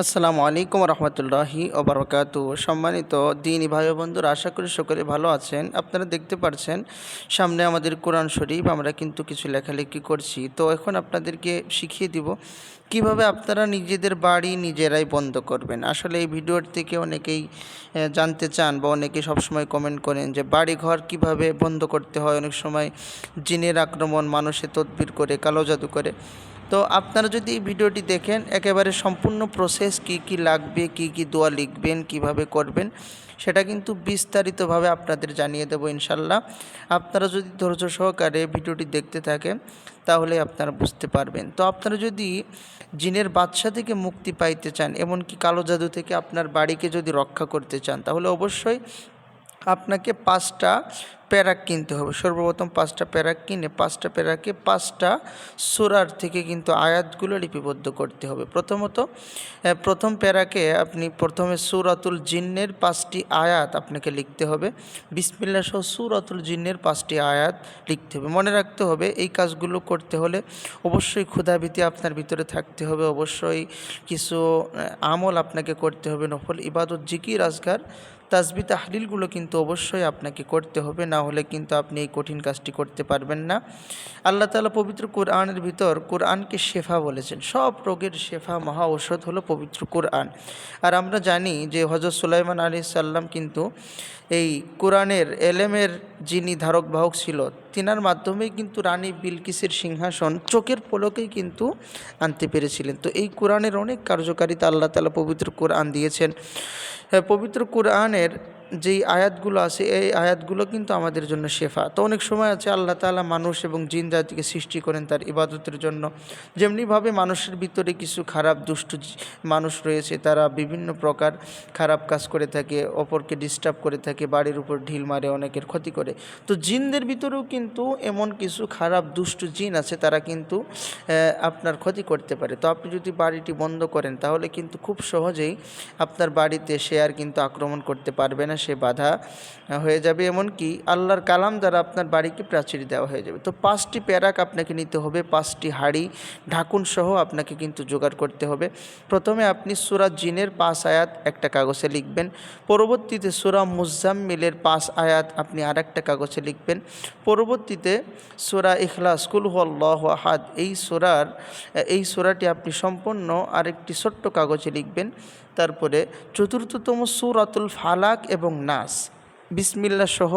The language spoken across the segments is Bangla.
আসসালামু আলাইকুম রহমতুল্লাহি ওবরকাতু। সম্মানিত দিনী ভাই বন্ধুরা, আশা করি সকলে ভালো আছেন। আপনারা দেখতে পাচ্ছেন সামনে আমাদের কোরআন শরীফ, আমরা কিন্তু কিছু লেখালেখি করছি। তো এখন আপনাদেরকে শিখিয়ে দিব, কীভাবে আপনারা নিজেদের বাড়ি নিজেরাই বন্ধ করবেন? আসলে এই ভিডিওর থেকে অনেকেই জানতে চান বা অনেকে সবসময় কমেন্ট করেন যে বাড়ি ঘর কীভাবে বন্ধ করতে হয়? অনেক সময় জিনের আক্রমণ মানুষে তদবির করে, কালো জাদু করে। তো আপনারা যদি এই ভিডিওটি দেখেন, একেবারে সম্পূর্ণ প্রসেস কি কি লাগবে, কি কি দোয়া লিখবেন, কীভাবে করবেন, সেটা কিন্তু বিস্তারিতভাবে আপনাদের জানিয়ে দেবো ইনশাল্লাহ। আপনারা যদি ধৈর্য সহকারে ভিডিওটি দেখতে থাকেন, তাহলে আপনারা বুঝতে পারবেন। তো আপনারা যদি জিনের বাদশা থেকে মুক্তি পাইতে চান, এমনকি কালো জাদু থেকে আপনার বাড়িকে যদি রক্ষা করতে চান, তাহলে অবশ্যই আপনাকে পাঁচটা প্যারাক কিনতে হবে। সর্বপ্রথম পাঁচটা প্যারাক কিনে পাঁচটা প্যারাকে পাঁচটা সুরার থেকে কিন্তু আয়াতগুলো লিপিবদ্ধ করতে হবে। প্রথমত প্রথম প্যারাকে আপনি প্রথমে সুরাতুল জিন্নের পাঁচটি আয়াত আপনাকে লিখতে হবে। বিসমিল্লা সহ সুরাতুল জিন্নের পাঁচটি আয়াত লিখতে হবে। মনে রাখতে হবে, এই কাজগুলো করতে হলে অবশ্যই ক্ষুধাভীতি আপনার ভিতরে থাকতে হবে। অবশ্যই কিছু আমল আপনাকে করতে হবে। নফল ইবাদত, জিকির আজগার তাসবি তাহলিলগুলো কিন্তু অবশ্যই আপনাকে করতে হবে, না হলে কিন্তু আপনি এই কঠিন কাজটি করতে পারবেন না। আল্লাহ তালা পবিত্র কোরআনের ভিতর কোরআনকে শেফা বলেছেন। সব রোগের শেফা, মহা ঔষধ হলো পবিত্র কোরআন। আর আমরা জানি যে হজরত সুলাইমান আলী সাল্লাম কিন্তু এই কোরআনের এলেমের যিনি ধারক বাহক ছিল তিনার মাধ্যমেই কিন্তু রানী বিলকিসের সিংহাসন চোখের পলকেই কিন্তু আনতে পেরেছিলেন। তো এই কোরআনের অনেক কার্যকারিতা আল্লাহ তালা পবিত্র কোরআন দিয়েছেন। পবিত্র কোরআনের যেই আয়াতগুলো আছে, এই আয়াতগুলো কিন্তু আমাদের জন্য শেফা। তো অনেক সময় আছে আল্লাহ তাআলা মানুষ এবং জিন জাতিকে সৃষ্টি করেন তার ইবাদতের জন্য। যেমনিভাবে মানুষের ভিতরে কিছু খারাপ, দুষ্ট মানুষ রয়েছে, তারা বিভিন্ন প্রকার খারাপ কাজ করে থাকে, অপরকে ডিস্টার্ব করে থাকে, বাড়ির উপর ঢিল মারে, অনেকের ক্ষতি করে। তো জিনদের ভিতরেও কিন্তু এমন কিছু খারাপ, দুষ্ট জিন আছে, তারা কিন্তু আপনার ক্ষতি করতে পারে। তো আপনি যদি বাড়িটি বন্ধ করেন, তাহলে কিন্তু খুব সহজেই আপনার বাড়িতে সে আর কিন্তু আক্রমণ করতে পারবে না সে বাধা হয়ে যাবে। এমনকি আল্লাহর কালাম দ্বারা আপনার বাড়িকে প্রাচীর দেওয়া হয়ে যাবে। তো পাঁচটি প্যারাক আপনাকে নিতে হবে, পাঁচটি হাড়ি, ঢাকুন সহ আপনাকে কিন্তু জোগাড় করতে হবে। প্রথমে আপনি সুরা জিনের পাঁচ আয়াত একটা কাগজে লিখবেন। পরবর্তীতে সুরা মুজাম্মিলের পাঁচ আয়াত আপনি আর একটা কাগজে লিখবেন। পরবর্তীতে সুরা ইখলাস, কুল আল্লাহ আহাদ, এই সুরার, এই সুরাটি আপনি সম্পূর্ণ আরেকটি ছোট্ট কাগজে লিখবেন। তারপরে চতুর্থতম সুরাতুল ফালাক এবং নাস। বিসমিল্লা সহ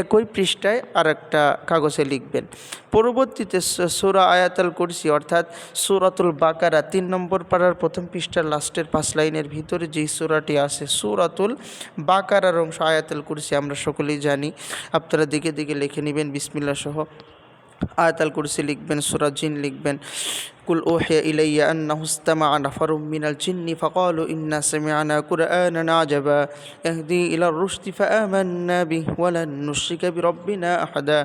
একই পৃষ্ঠায় আর একটা কাগজে লিখবেন। পরবর্তীতে সুরা আয়াতাল কুরসি অর্থাৎ সুরাতুল বাকারা তিন নম্বর পাড়ার প্রথম পৃষ্ঠার লাস্টের পাঁচ লাইনের ভিতরে যেই সুরাটি আছে, সুরাতুল বাকারার অংশ আয়াতাল কুরসি আমরা সকলেই জানি। আপনারা দিকে দিকে লিখে নেবেন। বিসমিল্লা সহ আয়াতাল কুরসি লিখবেন, সুরা জিন লিখবেন। কুল ওহে ইলাইয়া আন্নাহু ইস্তামা নাফারুম মিনাল জিন্নি ফাকালু ইন্না সামি'না কুরআনান আজাবা ইয়াহদি ইলা রুশদি ফাআমান্না বিহি ওয়া লান নুশরিকা বিরাব্বিনা আহাদা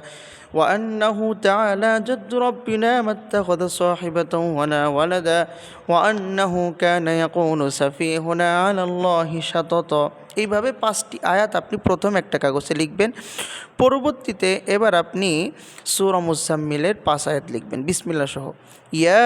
وأنه تعالى جد ربنا ما اتخذ صاحبة ولا ولدا وأنه كان يقول سفيهنا على الله شططا এইভাবে পাঁচটি আয়াত আপনি প্রথম একটা কাগজে লিখবেন পরবর্তীতে এবার আপনি সূরা মুজাম্মিলের পাঁচ আয়াত লিখবেন বিসমিল্লাহ সহ ইয়া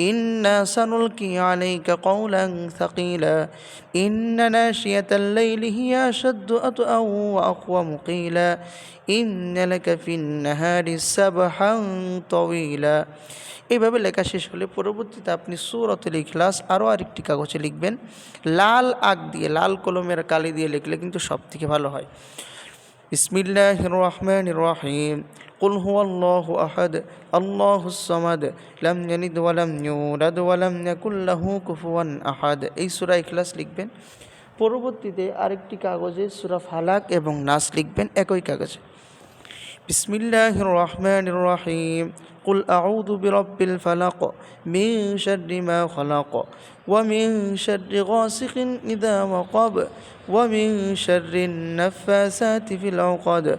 إنا سنلقي عليك قولا ثقيلا إن ناشية الليل هي أشد أطأ وأقوم قيلا إن لك في النهار سبحا طويلا এইভাবে লেখা শেষ হলে পরবর্তীতে আপনি সুরতুল ইখলাস আরও আরেকটি কাগজে লিখবেন লাল আগ দিয়ে লাল কলমের কালি দিয়ে লিখলে কিন্তু সব থেকে ভালো হয় বিসমিল্লাহ রহমান রহিম قل هو الله أحد الله الصمد لم يلد ولم يولد ولم يكن له كفوا أحد এই সূরা ইখলাস লিখবেন পরবর্তীতে আরেকটি কাগজে সূরা ফালাক এবং নাস লিখবেন একই কাগজে بسم الله الرحمن الرحيم قل أعوذ برب الفلق من شر ما خلق ومن شر غاسق إذا وقب ومن شر النفاسات في العقد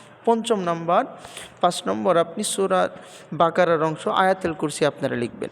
পঞ্চম নাম্বার পাঁচ নম্বর আপনি সুরা বাকারার অংশ আয়াতেল কুরসি আপনারা লিখবেন।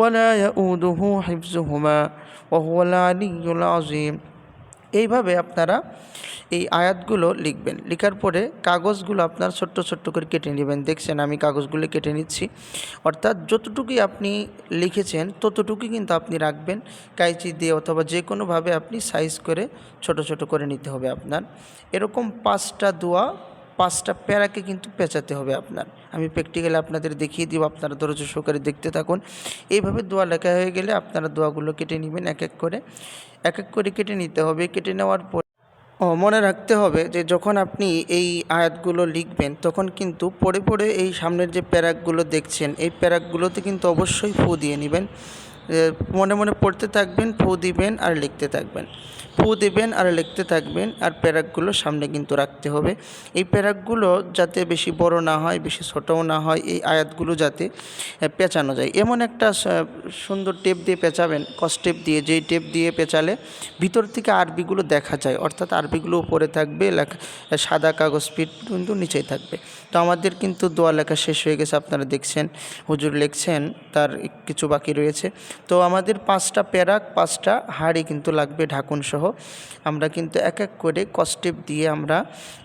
ولا يؤوده حفظهما وهو العلي العظيم এইভাবে আপনারা এই আয়াতগুলো লিখবেন। লেখার পরে কাগজগুলো আপনার ছোট্ট ছোট্ট করে কেটে নেবেন। দেখছেন আমি কাগজগুলো কেটে নিচ্ছি। অর্থাৎ যতটুকুই আপনি লিখেছেন, ততটুকুই কিন্তু আপনি রাখবেন। কাইচি দিয়ে অথবা যে কোনোভাবে আপনি সাইজ করে ছোট ছোট করে নিতে হবে আপনার। এরকম পাঁচটা দোয়া, পাঁচটা প্যারাকে কিন্তু পেঁচাতে হবে আপনার। আমি প্র্যাকটিক্যালি আপনাদের দেখিয়ে দিব, আপনারা ধৈর্য সহকারে দেখতে থাকুন। এইভাবে দোয়া লেখা হয়ে গেলে আপনারা দোয়াগুলো কেটে নেবেন এক এক করে। এক এক করে কেটে নিতে হবে, কেটে নেওয়ার পর মনে রাখতে হবে যে যখন আপনি এই আয়াতগুলো লিখবেন, তখন কিন্তু পড়ে পড়ে এই সামনের যে প্যারাকগুলো দেখছেন, এই প্যারাকগুলোতে কিন্তু অবশ্যই ফু দিয়ে নেবেন। মনে মনে পড়তে থাকবেন, ফু দিবেন আর লিখতে থাকবেন। ফু দেবেন আর লিখতে থাকবেন আর প্যারাকগুলো সামনে কিন্তু রাখতে হবে। এই প্যারাকগুলো যাতে বেশি বড় না হয়, বেশি ছোটও না হয়, এই আয়াতগুলো যাতে পেঁচানো যায়। এমন একটা সুন্দর টেপ দিয়ে পেঁচাবেন, কস টেপ দিয়ে, যেই টেপ দিয়ে পেঁচালে ভিতর থেকে আরবিগুলো দেখা যায়। অর্থাৎ আরবিগুলো উপরে থাকবে, লেখা সাদা কাগজ পিট কিন্তু নিচেই থাকবে। তো আমাদের কিন্তু দোয়া লেখা শেষ হয়ে গেছে, আপনারা দেখছেন, হুজুর লিখছেন, তার কিছু বাকি রয়েছে। তো আমাদের পাঁচটা প্যারাক, পাঁচটা হাড়ি কিন্তু লাগবে ঢাকুন সহ আমরা কিন্তু এক এক করে কস্টেপ দিয়ে আমরা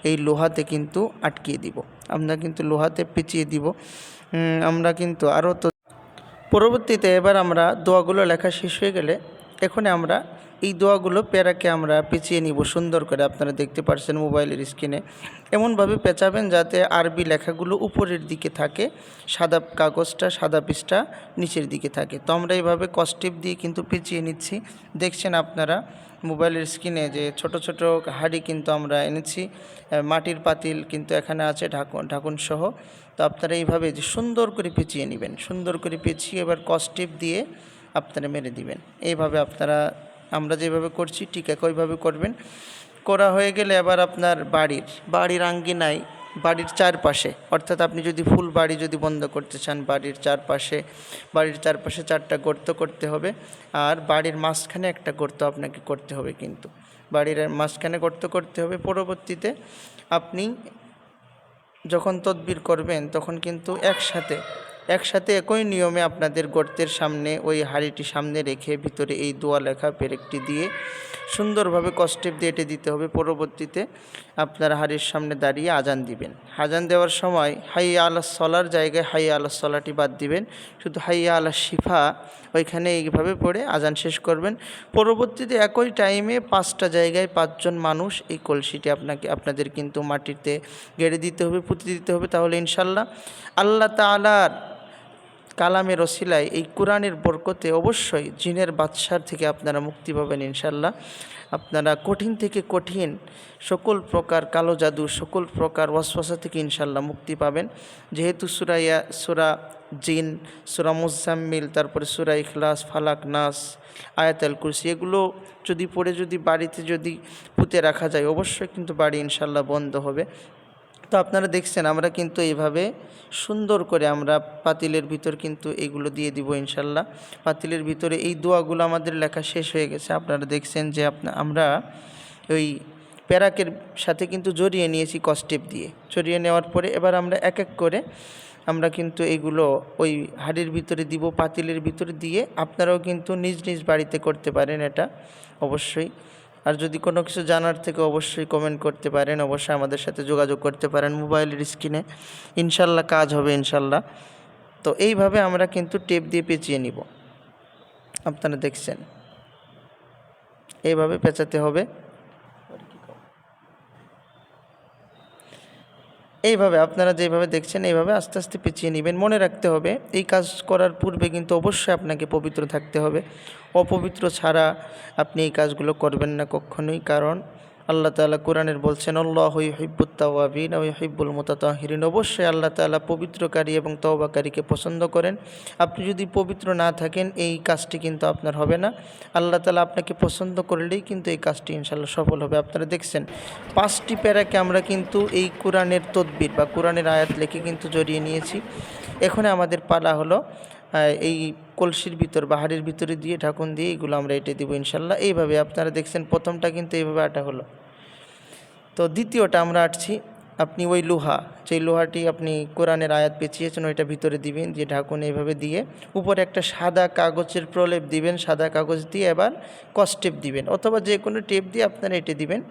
এই লোহাতে কিন্তু আটকিয়ে দিব। আমরা কিন্তু লোহাতে পেঁচিয়ে দিব। আমরা কিন্তু আরও তো পরবর্তীতে এবার আমরা দোয়াগুলো লেখা শেষ হয়ে গেলে এখন আমরা এই দোয়াগুলো প্যারাকে আমরা পেঁচিয়ে নিব, সুন্দর করে। আপনারা দেখতে পাচ্ছেন মোবাইলের স্ক্রিনে। এমনভাবে পেঁচাবেন যাতে আরবি লেখাগুলো উপরের দিকে থাকে, সাদা কাগজটা, সাদা পিসটা নিচের দিকে থাকে। তো আমরা এইভাবে কস্টিপ দিয়ে কিন্তু পেঁচিয়ে নিচ্ছি। দেখছেন আপনারা মোবাইলের স্ক্রিনে যে ছোট ছোট হাঁড়ি কিন্তু আমরা এনেছি মাটির পাতিল কিন্তু এখানে আছে, ঢাকুন ঢাকুন সহ। তো আপনারা এইভাবে যে সুন্দর করে পেঁচিয়ে নেবেন, সুন্দর করে পেঁচিয়ে এবার কস্টিপ দিয়ে আপনারা মেরে দিবেন। এইভাবে আপনারা আমরা যেভাবে করছি ঠিক একইভাবে করবেন। করা হয়ে গেলে এবার আপনার বাড়ির বাড়ির আঙ্গিনায়, বাড়ির চারপাশে, অর্থাৎ আপনি যদি ফুল বাড়ি যদি বন্ধ করতে চান, বাড়ির চারপাশে বাড়ির চারপাশে চারটা গর্ত করতে হবে। আর বাড়ির মাঝখানে একটা গর্ত আপনাকে করতে হবে কিন্তু। বাড়ির মাঝখানে গর্ত করতে হবে, পরবর্তীতে আপনি যখন তদবির করবেন, তখন কিন্তু একসাথে একসাথে একই নিয়মে আপনাদের গর্তের সামনে ওই হাঁড়িটি সামনে রেখে ভিতরে এই দোয়া লেখা পেরেকটি দিয়ে সুন্দরভাবে কষ্টেপ দিয়ে এটে দিতে হবে। পরবর্তীতে আপনারা হাড়ির সামনে দাঁড়িয়ে আজান দিবেন। আজান দেওয়ার সময় হাইয়া আল্লাহ সলার জায়গায় হাইয়া আল্লাহ সলাটি বাদ দিবেন। শুধু হাইয়া আল্লাহ শিফা ওইখানে এইভাবে পড়ে আজান শেষ করবেন। পরবর্তীতে একই টাইমে পাঁচটা জায়গায় পাঁচজন মানুষ এই কলসিটি আপনাকে, আপনাদের কিন্তু মাটিতে গেড়ে দিতে হবে, পুঁতে দিতে হবে। তাহলে ইনশাল্লাহ আল্লাহ তালার কালামের রসিলায় এই কোরআনের বরকতে অবশ্যই জিনের বাদশার থেকে আপনারা মুক্তি পাবেন ইনশাল্লাহ আপনারা কঠিন থেকে কঠিন সকল প্রকার কালো জাদু, সকল প্রকার ওয়াসওয়াসা থেকে ইনশাল্লাহ মুক্তি পাবেন। যেহেতু সুরাইয়া সুরা জিন, সুরা মুজাম্মিল, তারপরে সুরা ইখলাস, ফালাক, নাস, আয়াতাল কুরসি, এগুলো যদি পড়ে যদি বাড়িতে যদি পুঁতে রাখা যায়, অবশ্যই কিন্তু বাড়ি ইনশাল্লাহ বন্ধ হবে। তো আপনারা দেখছেন, আমরা কিন্তু এইভাবে সুন্দর করে আমরা পাতিলের ভিতর কিন্তু এগুলো দিয়ে দিব ইনশাল্লাহ। পাতিলের ভিতরে এই দোয়াগুলো আমাদের লেখা শেষ হয়ে গেছে। আপনারা দেখছেন যে আপনা, আমরা ওই প্যারাকের সাথে কিন্তু জড়িয়ে নিয়েছি কস্টেপ দিয়ে। জড়িয়ে নেওয়ার পরে এবার আমরা এক এক করে আমরা কিন্তু এগুলো ওই হাড়ির ভিতরে দিব, পাতিলের ভিতরে দিয়ে। আপনারাও কিন্তু নিজ নিজ বাড়িতে করতে পারেন এটা অবশ্যই। আর যদি কোনো কিছু জানার থেকে অবশ্যই কমেন্ট করতে পারেন, অবশ্যই আমাদের সাথে যোগাযোগ করতে পারেন মোবাইলের স্ক্রিনে ইনশাল্লাহ কাজ হবে ইনশাল্লাহ। তো এইভাবে আমরা কিন্তু টেপ দিয়ে পেঁচিয়ে নিব। আপনারা দেখছেন। এইভাবে পেঁচাতে হবে। এইভাবে, আপনারা যেভাবে দেখছেন, এইভাবে আস্তে আস্তে পেঁচিয়ে নেবেন। মনে রাখতে হবে, এই কাজ করার পূর্বে কিন্তু অবশ্যই আপনাকে পবিত্র থাকতে হবে। অপবিত্র ছাড়া আপনি এই কাজগুলো করবেন না কখনোই। কারণ আল্লাহ তাআলা কোরআনের বলছেন, আল্লাহ হিব্বুত তাওয়াবিন ও হিব্বুল মুতাতাহিরিন। অবশ্যই আল্লাহ তাআলা পবিত্রকারী এবং তওবাকারীকে পছন্দ করেন। আপনি যদি পবিত্র না থাকেন, এই কাজটি কিন্তু আপনার হবে না। আল্লাহ তালা আপনাকে পছন্দ করলেই কিন্তু এই কাজটি ইনশাল্লাহ সফল হবে। আপনারা দেখছেন, পাঁচটি প্যারাকে আমরা কিন্তু এই কোরআনের তদবির বা কোরআনের আয়াত লেখে কিন্তু জড়িয়ে নিয়েছি। এখানে আমাদের পালা হলো এই কলসির ভিতর বাহারের ভিতরে দিয়ে ঢাকুন দিয়ে এগুলো আমরা এটে দিব ইনশাল্লাহ। এইভাবে আপনারা দেখছেন, প্রথমটা কিন্তু এইভাবে আটা হলো। তো দ্বিতীয়টা আমরা আটছি, আপনি ওই লোহা, যেই লোহাটি আপনি কোরআনের আয়াত পেঁচিয়েছেন, ওইটা ভিতরে দিবেন দিয়ে ঢাকুন এইভাবে দিয়ে উপরে একটা সাদা কাগজের প্রলেপ দিবেন, সাদা কাগজ দিয়ে এবার কস্টেপ দিবেন, অথবা যে কোনো টেপ দিয়ে আপনারা এটে দিবেন।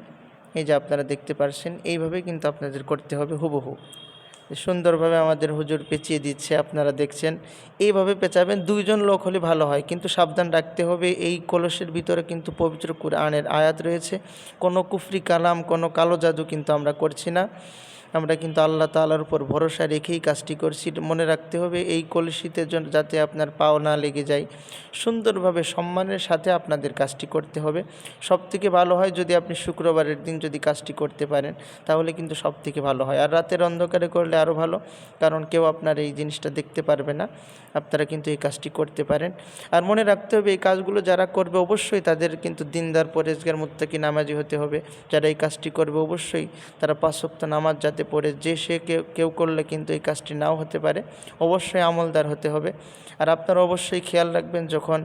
এই যে আপনারা দেখতে পারছেন, এইভাবে কিন্তু আপনাদের করতে হবে হুবহু। সুন্দরভাবে আমাদের হুজুর পেঁচিয়ে দিচ্ছে, আপনারা দেখছেন। এইভাবে পেঁচাবেন, দুইজন লোক হলে ভালো হয়, কিন্তু সাবধান রাখতে হবে। এই কলসের ভিতরে কিন্তু পবিত্র কুরআনের আয়াত রয়েছে। কোনো কুফরি কালাম, কোনো কালো জাদু কিন্তু আমরা করছি না। আমরা কিন্তু আল্লাহ তালার উপর ভরসা রেখেই কাজটি করছি। মনে রাখতে হবে, এই কলসিতে যাতে আপনার পাও না লেগে যায়। সুন্দরভাবে সম্মানের সাথে আপনাদের কাজটি করতে হবে। সব থেকে ভালো হয় যদি আপনি শুক্রবারের দিন যদি কাজটি করতে পারেন, তাহলে কিন্তু সব থেকে ভালো হয়। আর রাতের অন্ধকারে করলে আরও ভালো, কারণ কেউ আপনার এই জিনিসটা দেখতে পারবে না। আপনারা কিন্তু এই কাজটি করতে পারেন। আর মনে রাখতে হবে, এই কাজগুলো যারা করবে অবশ্যই তাদের কিন্তু দিনদার, পরেজগার, মুত্তাকি, নামাজি হতে হবে। যারা এই কাজটি করবে অবশ্যই তারা পাঁচ সপ্তাহ নামাজ যাতে পড়ে যে সে কেউ কেউ করলে কিন্তু এই কাজটি নাও হতে পারে। অবশ্যই আমলদার হতে হবে। আর আপনারা অবশ্যই খেয়াল রাখবেন যখন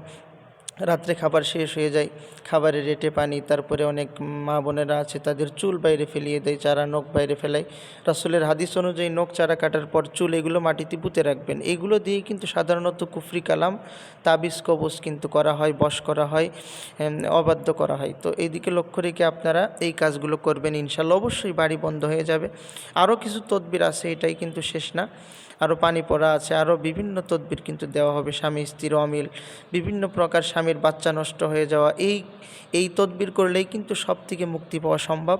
রাত্রে খাবার শেষ হয়ে যায়, খাবারের রেটে পানি, তারপরে অনেক মা বোনেরা আছে, তাদের চুল বাইরে ফেলিয়ে দেয়, চারা নখ বাইরে ফেলায়। রাসুলের হাদিস অনুযায়ী নখ চারা কাটার পর চুল এগুলো মাটিতে পুঁতে রাখবেন। এগুলো দিয়ে কিন্তু সাধারণত কুফরি কালাম, তাবিজ, কবজ কিন্তু করা হয়, বশ করা হয় অবাধ্য করা হয়। তো এইদিকে লক্ষ্য রেখে আপনারা এই কাজগুলো করবেন ইনশাল্লাহ অবশ্যই বাড়ি বন্ধ হয়ে যাবে। আরও কিছু তদবির আছে, এটাই কিন্তু শেষ না। আরও পানি পড়া আছে আরও বিভিন্ন তদবির কিন্তু দেওয়া হবে, স্বামী স্ত্রীর অমিল, বিভিন্ন প্রকার স্বামীর বাচ্চা নষ্ট হয়ে যাওয়া, এই এই তদবির করলেই কিন্তু সব থেকে মুক্তি পাওয়া সম্ভব।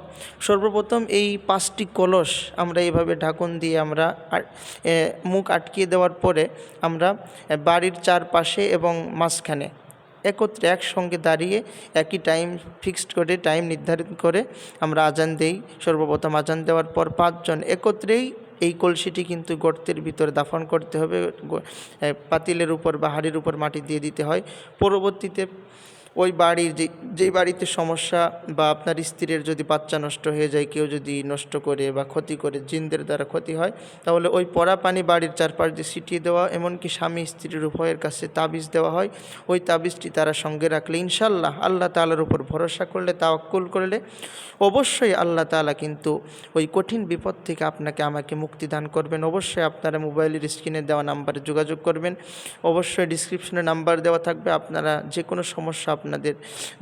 সর্বপ্রথম এই পাঁচটি কলস আমরা এইভাবে ঢাকন দিয়ে আমরা মুখ আটকিয়ে দেওয়ার পরে আমরা বাড়ির চারপাশে এবং মাঝখানে একত্রে একসঙ্গে দাঁড়িয়ে একই টাইম ফিক্সড করে টাইম নির্ধারিত করে আমরা আজান দেই। সর্বপ্রথম আজান দেওয়ার পর পাঁচজন একত্রেই এই কলসিটি কিন্তু গর্তের ভিতরে দাফন করতে হবে পাতিলের উপর বা হাড়ির উপর মাটি দিয়ে দিতে হয়। পরবর্তীতে ওই বাড়ির যে যেই বাড়িতে সমস্যা বা আপনার স্ত্রীর যদি বাচ্চা নষ্ট হয়ে যায়, কেউ যদি নষ্ট করে বা ক্ষতি করে, জিনদের দ্বারা ক্ষতি হয়, তাহলে ওই পরা পানি বাড়ির চারপাশ দিয়ে ছিটিয়ে দেওয়া, এমনকি স্বামী স্ত্রীর উভয়ের কাছে তাবিজ দেওয়া হয়। ওই তাবিজটি তারা সঙ্গে রাখলে ইনশাল্লাহ আল্লাহ তালার উপর ভরসা করলে, তাওয়াক্কুল করলে অবশ্যই আল্লাহ তাআলা কিন্তু ওই কঠিন বিপদ থেকে আপনাকে আমাকে মুক্তি দান করবেন। অবশ্যই আপনারা মোবাইলের স্ক্রিনে দেওয়া নাম্বারে যোগাযোগ করবেন। অবশ্যই ডিসক্রিপশনে নাম্বার দেওয়া থাকবে। আপনারা যে কোনো সমস্যা আপনাদের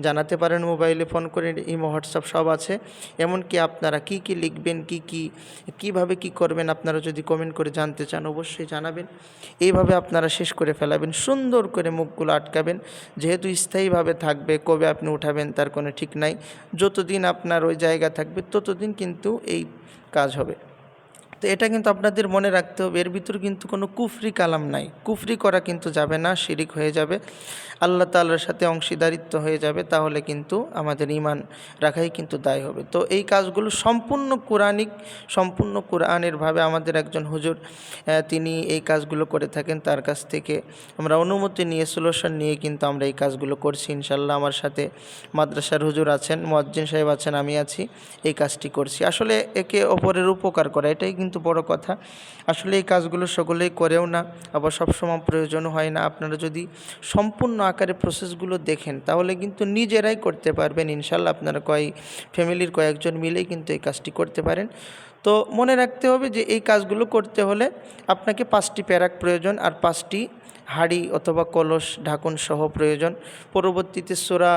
জানাতে পারেন, মোবাইলে ফোন করে, ইমো, হোয়াটসঅ্যাপ সব আছে। এমনকি আপনারা কি কি লিখবেন, কি কি, কীভাবে কি করবেন, আপনারা যদি কমেন্ট করে জানতে চান, অবশ্যই জানাবেন। এইভাবে আপনারা শেষ করে ফেলাবেন, সুন্দর করে মুখগুলো আটকাবেন। যেহেতু স্থায়ীভাবে থাকবে, কবে আপনি উঠাবেন তার কোনো ঠিক নাই। যতদিন আপনার ওই জায়গা থাকবে, ততদিন কিন্তু এই কাজ হবে। তো এটা কিন্তু আপনাদের মনে রাখতে হবে। এর ভিতর কিন্তু কোনো কুফরি কালাম নাই। কুফরি করা কিন্তু যাবে না, শিরিক হয়ে যাবে। আল্লাহ তাআলার সাথে অংশীদারিত্ব হয়ে যাবে, তাহলে কিন্তু আমাদের ইমান রাখাই কিন্তু দায় হবে। তো এই কাজগুলো সম্পূর্ণ কোরআনিক, সম্পূর্ণ কোরআনের ভাবে আমাদের একজন হুজুর তিনি এই কাজগুলো করে থাকেন। তার কাছ থেকে আমরা অনুমতি নিয়ে, সলিউশন নিয়ে কিন্তু আমরা এই কাজগুলো করছি। ইনশাল্লাহ আমার সাথে মাদ্রাসার হুজুর আছেন মজ্জিন সাহেব আছেন, আমি আছি, এই কাজটি করছি। আসলে একে অপরের উপকার করা, এটাই কিন্তু বড় কথা। আসলে এই কাজগুলো সকলেই করেও না, আবার সবসময় প্রয়োজন হয় না। আপনারা যদি সম্পূর্ণ আকারে প্রসেসগুলো দেখেন, তাহলে কিন্তু নিজেরাই করতে পারবেন। ইনশাল্লাহ আপনারা কয়, ফ্যামিলির কয়েকজন মিলেই কিন্তু এই কাজটি করতে পারেন। তো মনে রাখতে হবে যে এই কাজগুলো করতে হলে আপনাকে পাঁচটি প্যারাক প্রয়োজন, আর পাঁচটি হাড়ি অথবা কলস ঢাকন সহ প্রয়োজন। পরবর্তীতে সোরা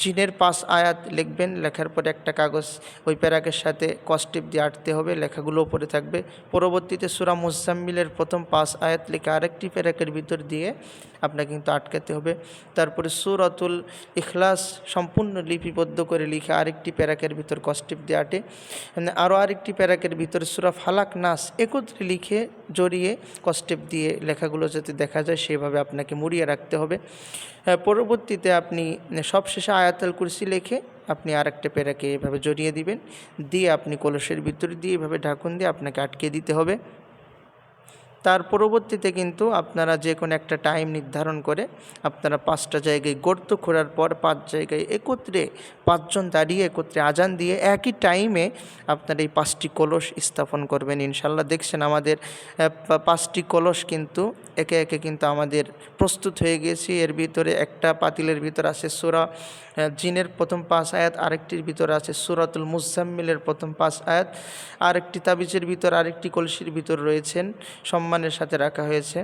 জিনের পাঁচ আয়াত লিখবেন। লেখার পরে একটা কাগজ ওই প্যারাকের সাথে কস্টিপ দিয়ে আটতে হবে, লেখাগুলো উপরে থাকবে। পরবর্তীতে সুরা মুজাম্মিলের প্রথম পাঁচ আয়াত লিখে আরেকটি প্যারাকের ভিতর দিয়ে আপনাকে কিন্তু আটকাতে হবে। তারপরে সুরাতুল ইখলাস সম্পূর্ণ লিপিবদ্ধ করে লিখে আরেকটি প্যারাকের ভিতর কস্টিপ দিয়ে আটে। আরও আরেকটি প্যারাকের ভিতর সুরা ফালাক নাস একত্রে লিখে জড়িয়ে কস্টেপ দিয়ে লেখাগুলো যাতে দেখা যায়, সেভাবে আপনাকে মুড়িয়ে রাখতে হবে। পরবর্তীতে আপনি সবশেষে আয়াতাল কুরসি লেখে আপনি আর একটা পেরাকে এভাবে জড়িয়ে দিবেন। দিয়ে আপনি কলসের ভিতরে দিয়ে এভাবে ঢাকুন দিয়ে আপনাকে আটকে দিতে হবে। পরবর্তীতে কিন্তু আপনারা যে কোনো একটা টাইম নির্ধারণ করে আপনারা পাঁচটা জায়গায় গর্ত খোঁড়ার পর পাঁচ জায়গায় একত্রে পাঁচজন দাঁড়িয়ে একত্রে আজান দিয়ে একই টাইমে আপনার এই পাঁচটি কলস স্থাপন করবেন। ইনশাল্লাহ দেখছেন আমাদের পাঁচটি কলস কিন্তু একে একে কিন্তু আমাদের প্রস্তুত হয়ে গেছে। এর ভিতরে একটা পাতিলের ভিতর আছে সুরা জিনের প্রথম পাঁচ আয়াত, আরেকটির ভিতর আছে সুরাতুল মুজাম্মিলের প্রথম পাঁচ আয়াত, আরেকটি তাবিজের ভিতর আরেকটি কলসির ভিতর রয়েছেন। সম্মানের সাথে রাখা হয়েছে।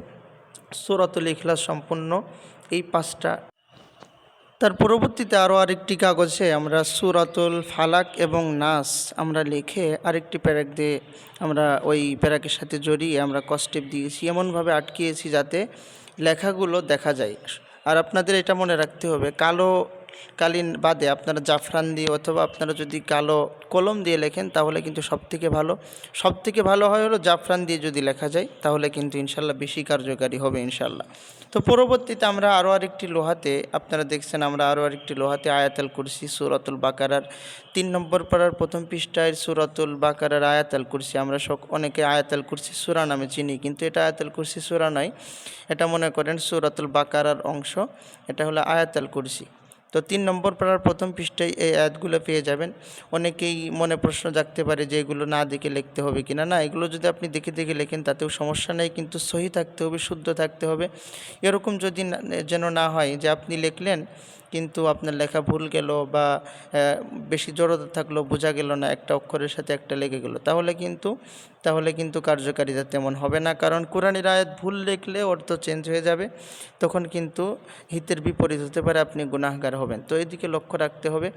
সুরাতুল ইখলাস সম্পূর্ণ এই পাঁচটা। তার পরবর্তীতে আরও আরেকটি কাগজে আমরা সুরাতুল ফালাক এবং নাস আমরা লিখে আরেকটি প্যারাক দিয়ে আমরা ওই প্যারাকের সাথে জড়িয়ে আমরা কস্টেপ দিয়েছি, এমনভাবে আটকিয়েছি যাতে লেখাগুলো দেখা যায়। আর আপনাদের এটা মনে রাখতে হবে, কালো কালীন বাদে আপনারা জাফরান দিয়ে অথবা আপনারা যদি কালো কলম দিয়ে লেখেন, তাহলে কিন্তু সবথেকে ভালো। সবথেকে ভালো হয় হলো জাফরান দিয়ে যদি লেখা যায়, তাহলে কিন্তু ইনশাল্লাহ বেশি কার্যকারী হবে ইনশাল্লাহ। তো পরবর্তীতে আমরা আরও আরেকটি লোহাতে, আপনারা দেখছেন আমরা আরও আরেকটি লোহাতে আয়াতাল কুরসি, সুরাতুল বাকারার তিন নম্বর পাড়ার প্রথম পৃষ্ঠায় সুরাতুল বাকারার আয়াতাল কুরসি, আমরা সক, অনেকে আয়াতাল কুরসি সুরা নামে চিনি, কিন্তু এটা আয়াতাল কুরসি সুরা নয় এটা মনে করেন সুরাতুল বাকারার অংশ, এটা হলো আয়াতাল কুরসি। তো তিন নম্বর পাড়ার প্রথম পৃষ্ঠায় এই অ্যাডগুলো পেয়ে যাবেন। অনেকেই মনে প্রশ্ন জাগতে পারে যে এগুলো না দেখে লিখতে হবে কিনা। না, এগুলো যদি আপনি দেখে দেখে লেখেন তাতেও সমস্যা নেই, কিন্তু সহি থাকতে হবে, শুদ্ধ থাকতে হবে। এরকম যদি না- যেন না হয় যে আপনি লিখলেন কিন্তু আপনার লেখা ভুল গেল বা বেশি জড়তা থাকল, বোঝা গেল না, একটা অক্ষরের সাথে একটা লেগে গেল। তাহলে কিন্তু তাহলে কিন্তু কার্যকারিতা তেমন হবে না। কারণ কোরআনের আয়াত ভুল লিখলে অর্থ চেঞ্জ হয়ে যাবে। তখন কিন্তু হিতের বিপরীত হতে পারে, আপনি গুনাহগার হবেন। তো এদিকে লক্ষ্য রাখতে হবে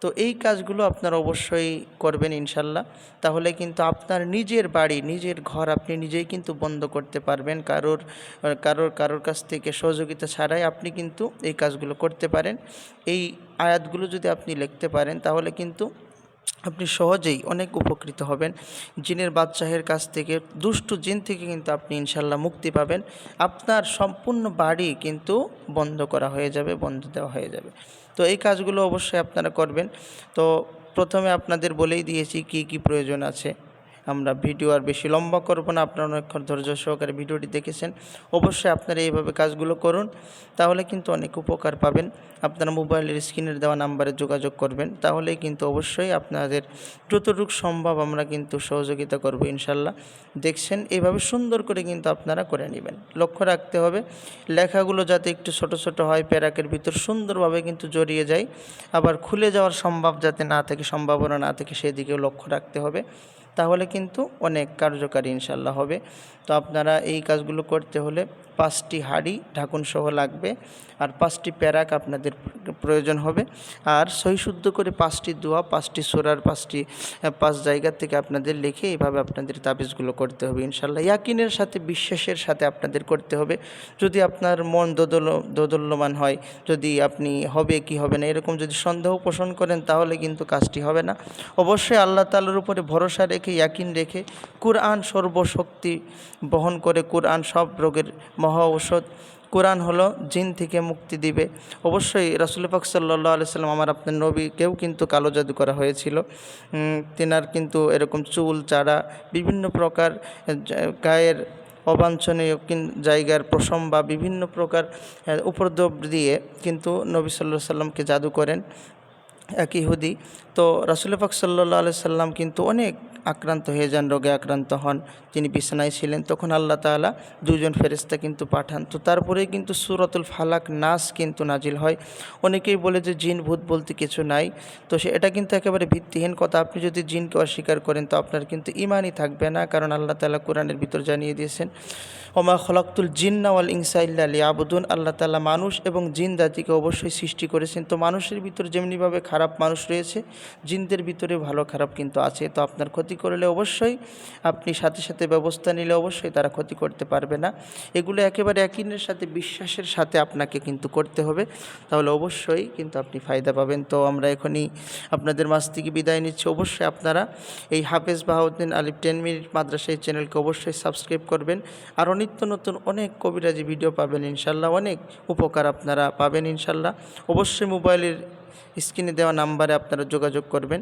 তো এই কাজগুলো আপনার অবশ্যই করবেন ইনশাল্লাহ। তাহলে কিন্তু আপনার নিজের বাড়ি, নিজের ঘর আপনি নিজেই কিন্তু বন্ধ করতে পারবেন। কারোর কারোর কারোর কাছ থেকে সহযোগিতা ছাড়াই আপনি কিন্তু এই কাজগুলো করতে পারেন। এই আয়াতগুলো যদি আপনি লিখতে পারেন, তাহলে কিন্তু আপনি সহজেই অনেক উপকৃত হবেন। জিনের বাদশাহের কাছ থেকে, দুষ্টু জিন থেকে কিন্তু আপনি ইনশাল্লাহ মুক্তি পাবেন। আপনার সম্পূর্ণ বাড়ি কিন্তু বন্ধ করা হয়ে যাবে, বন্ধ দেওয়া হয়ে যাবে। তো এই কাজগুলো অবশ্যই আপনারা করবেন। তো প্রথমে আপনাদের বলেই দিয়েছি কি কি প্রয়োজন আছে। আমরা ভিডিও আর বেশি লম্বা করব না। আপনারা অনেকক্ষণ ধৈর্য সহকারে ভিডিওটি দেখেছেন। অবশ্যই আপনারা এইভাবে কাজগুলো করুন, তাহলে কিন্তু অনেক উপকার পাবেন। আপনারা মোবাইলের স্ক্রিনের দেওয়া নাম্বারে যোগাযোগ করবেন, তাহলেই কিন্তু অবশ্যই আপনাদের যতটুকু সম্ভব আমরা কিন্তু সহযোগিতা করব ইনশাল্লাহ। দেখছেন? এইভাবে সুন্দর করে কিন্তু আপনারা করে নেবেন। লক্ষ্য রাখতে হবে, লেখাগুলো যাতে একটু ছোট ছোট হয়, প্যারাকের ভিতর সুন্দরভাবে কিন্তু জড়িয়ে যায়। আবার খুলে যাওয়ার সম্ভব যাতে না থাকে, সম্ভাবনা না থাকে, সেদিকেও লক্ষ্য রাখতে হবে। তাহলে কিন্তু অনেক কার্যকারী ইনশাল্লাহ হবে। তো আপনারা এই কাজগুলো করতে হলে পাঁচটি হাঁড়ি ঢাকুন সহ লাগবে আর পাঁচটি প্যারাক আপনাদের প্রয়োজন হবে। আর সহিশুদ্ধ করে পাঁচটি দোয়া, পাঁচটি সোরার পাঁচটি পাঁচ জায়গা থেকে আপনাদের লিখে এইভাবে আপনাদের তাবিজগুলো করতে হবে ইনশাল্লাহ ইয়াকিনের সাথে, বিশ্বাসের সাথে আপনাদের করতে হবে। যদি আপনার মন দোদল, দোদল্যমান হয়, যদি আপনি হবে কি হবে না, এরকম যদি সন্দেহ পোষণ করেন, তাহলে কিন্তু কাজটি হবে না। অবশ্যই আল্লাহ তালার উপরে ভরসা রেখে, ইয়াকিন রেখে, কোরআন সর্বশক্তি বহন করে কোরআন সব রোগের মহা ঔষধ। কোরআন হলো জিন থেকে মুক্তি দিবে। অবশ্যই রাসুল পাক সাল্লাহ আলিয়াল্লাম আমার আপনার নবীকেও কিন্তু কালো জাদু করা হয়েছিল। তেনার কিন্তু এরকম চুল, চারা, বিভিন্ন প্রকার গায়ের অবাঞ্ছনীয় জায়গার প্রসম বা বিভিন্ন প্রকার উপদ্রব দিয়ে কিন্তু নবী সাল্লাহ সাল্লামকে জাদু করেন। এক ইহুদি। তো রাসুল পাক সাল্লাহ আলি সাল্লাম কিন্তু অনেক আক্রান্ত হয়ে যান, রোগে আক্রান্ত হন। তিনি বিছানায় ছিলেন, তখন আল্লাহ তালা দুজন ফেরেশতা কিন্তু পাঠান। তো তারপরেই কিন্তু সুরতুল ফালাক নাস কিন্তু নাজিল হয়। অনেকেই বলে যে জিন ভূত বলতে কিছু নাই। তো সে, এটা কিন্তু একেবারে ভিত্তিহীন কথা। আপনি যদি জিনকে অস্বীকার করেন, তো আপনার কিন্তু ইমানই থাকবে না। কারণ আল্লাহ তালা কোরআনের ভিতর জানিয়ে দিয়েছেন ওমা খলাক্তুল জিন্না ওয়াল ইনসা ইল্লা লিয়াবুদুন। আল্লাহ তাআলা মানুষ এবং জিন জাতিকে অবশ্যই সৃষ্টি করেছেন। তো মানুষের ভিতর যেমনিভাবে খারাপ মানুষ রয়েছে, জিনদের ভিতরে ভালো খারাপ কিন্তু আছে। তো আপনার ক্ষতি করলে অবশ্যই, আপনি সাথে সাথে ব্যবস্থা নিলে অবশ্যই তারা ক্ষতি করতে পারবে না। এগুলো একেবারে একিনের সাথে, বিশ্বাসের সাথে আপনাকে কিন্তু করতে হবে। তাহলে অবশ্যই কিন্তু আপনি ফায়দা পাবেন। তো আমরা এখনই আপনাদের মাছ থেকে বিদায় নিচ্ছি। অবশ্যই আপনারা এই হাফেজ বাহাউদ্দিন আলিফ টেন মিনিট মাদ্রাসা এই চ্যানেলকে অবশ্যই সাবস্ক্রাইব করবেন। আরও নিত্য নতুন অনেক কবিরাজি ভিডিও পাবেন ইনশাল্লাহ, অনেক উপকার আপনারা পাবেন ইনশাল্লাহ। অবশ্যই মোবাইলের স্ক্রিনে দেওয়া নাম্বারে আপনারা যোগাযোগ করবেন।